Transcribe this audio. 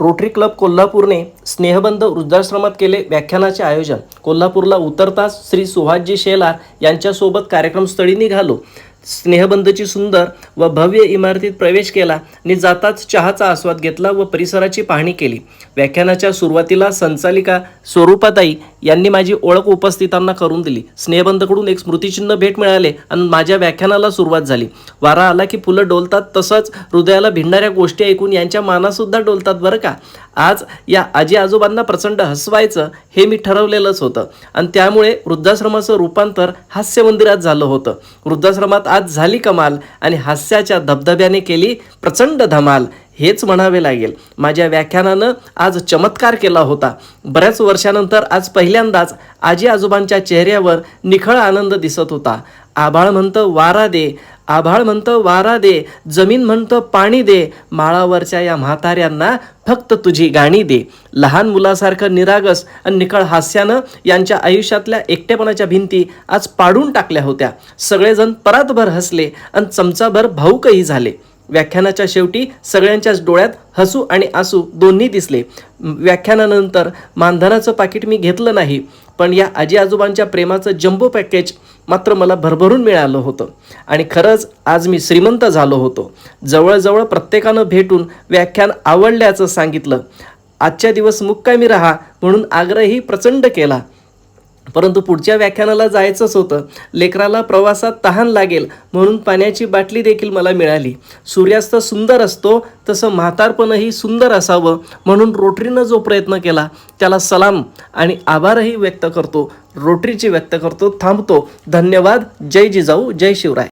Rotary club कोल्हापूरने स्नेहबंध वृद्धाश्रमात केले व्याख्यानाचे आयोजन. कोल्हापूरला उतरताच श्री सुहासजी शेलार यांच्यासोबत कार्यक्रमस्थळी निघालो. स्नेहबंधची सुंदर व भव्य इमारतीत प्रवेश केला आणि जाताच चहाचा आस्वाद घेतला व परिसराची पाहणी केली. व्याख्यानाच्या सुरुवातीला संचालिका स्वरूपाताई यांनी माझी ओळख उपस्थितांना करून दिली. स्नेहबंधकडून एक स्मृतिचिन्ह भेट मिळाले आणि माझ्या व्याख्यानाला सुरुवात झाली. वारा आला की फुलं डोलतात तसंच हृदयाला भिडणाऱ्या गोष्टी ऐकून यांच्या मानासुद्धा डोलतात बरं का? आज या आजी आजोबांना प्रचंड हसवायचं हे मी ठरवलेलंच होतं. आणि त्यामुळे वृद्धाश्रमाचं रूपांतर हास्य मंदिरात झालं होतं. वृद्धाश्रमात आज झाली कमाल आणि हास्याच्या धबधब्याने केली प्रचंड धमाल हेच म्हणावे लागेल. माझ्या व्याख्यानानं आज चमत्कार केला होता. बऱ्याच वर्षानंतर आज पहिल्यांदाच आजी आजोबांच्या चेहऱ्यावर निखळ आनंद दिसत होता. आभाळ म्हणतं वारा दे आभाळ म्हणतं वारा दे जमीन म्हणतं पाणी दे माळावरच्या या म्हाताऱ्यांना फक्त तुझी गाणी दे. लहान मुलासारखं निरागस आणि निखळ हास्यानं यांच्या आयुष्यातल्या एकटेपणाच्या भिंती आज पाडून टाकल्या होत्या. सगळेजण परातभर हसले आणि चमचाभर भाऊकही झाले. व्याख्यानाच्या शेवटी सगळ्यांच्याच डोळ्यात हसू आणि आसू दोन्ही दिसले. व्याख्यानानंतर मानधनाचं पाकिट मी घेतलं नाही पण या आजी आजोबांच्या प्रेमाचं जम्बो पॅकेज मात्र मला भरभरून मिळालं होतं. आणि खरंच आज मी श्रीमंत झालो होतो. जवळजवळ प्रत्येकानं भेटून व्याख्यान आवडल्याचं सांगितलं. आजच्या दिवस मुक्कामी राहा म्हणून आग्रही प्रचंड केला. परंतु पुढच्या व्याख्यानाला जायचंच होतं. लेकराला प्रवासात तहान लागेल म्हणून पाण्याची बाटली देखील मला मिळाली. सूर्यास्त सुंदर असतो तसं म्हातारपणही सुंदर असावं म्हणून रोटरीनं जो प्रयत्न केला त्याला सलाम आणि आभारही व्यक्त करतो. रोटरीची व्यक्त करतो. थांबतो. धन्यवाद. जय जिजाऊ. जय शिवराय.